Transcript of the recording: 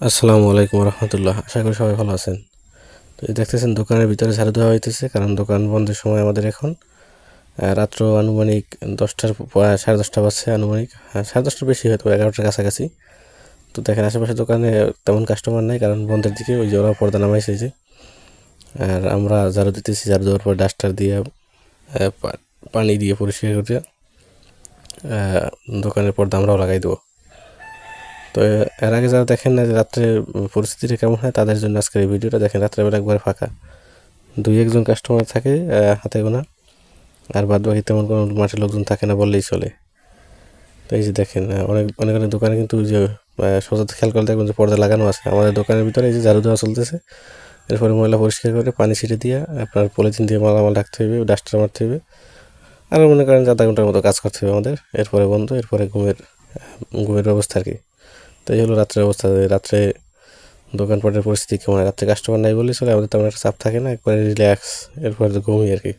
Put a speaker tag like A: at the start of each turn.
A: আসসালামু আলাইকুম রহমতুল্লাহ। আশা করি সবাই ভালো আছেন। তো এই দেখতেছেন দোকানের ভিতরে ঝাড়ু দেওয়া হইতেছে কারণ দোকান বন্ধের সময় আমাদের এখন। রাত্র আনুমানিক দশটার সাড়ে দশটা বাজছে আনুমানিক। হ্যাঁ, সাড়ে দশটার বেশি হয়তো এগারোটার কাছাকাছি। তো দেখেন আশেপাশে দোকানে তেমন কাস্টমার নাই কারণ বন্ধের দিকে ওই যে ওরা পর্দা নামাইছে যে। আর আমরা ঝাড়ু দিতেছি ঝাড়ু দেওয়ার পর ডাস্টার দিয়ে পানি দিয়ে পরিষ্কার করে দোকানের পর্দা আমরাও লাগাই দেবো। তো এর আগে যারা দেখেন না যে রাত্রে পরিস্থিতিটা কেমন হয় তাদের জন্য আজকের এই ভিডিওটা দেখেন রাত্রেবেলা একবার ফাঁকা। দুই একজন কাস্টমার থাকে হাতে গোনা আর বাদ বাকি তেমন কোনো মাঠের লোকজন থাকে না বললেই চলে। তো এই যে দেখেন অনেক অনেক অনেক দোকানে কিন্তু যে আহ, সোজা খেয়াল করে দেখবেন যে পর্দা লাগানো আছে। আমাদের দোকানের ভিতরে এই যে ঝাড়ু দেওয়া চলতেছে এরপরে ময়লা পরিষ্কার করে পানি ছিটে দিয়ে আপনার পলিথিন দিয়ে মালামাল রাখতে হবে ডাস্টার মারতে হবে আর মনে করেন যে আধা ঘণ্টার মতো কাজ করতে হবে আমাদের এরপরে বন্ধ এরপরে ঘুমের ঘুমের ব্যবস্থা আর কি। তো এই হলো রাত্রের অবস্থা রাত্রে দোকানপাটের পরিস্থিতি কেমন রাত্রে কাস্টমার নাই বললে চলে, আমাদের তেমন একটা চাপ থাকে না, একবারে রিল্যাক্স এরপরে ঘুমিয়ে আর কি।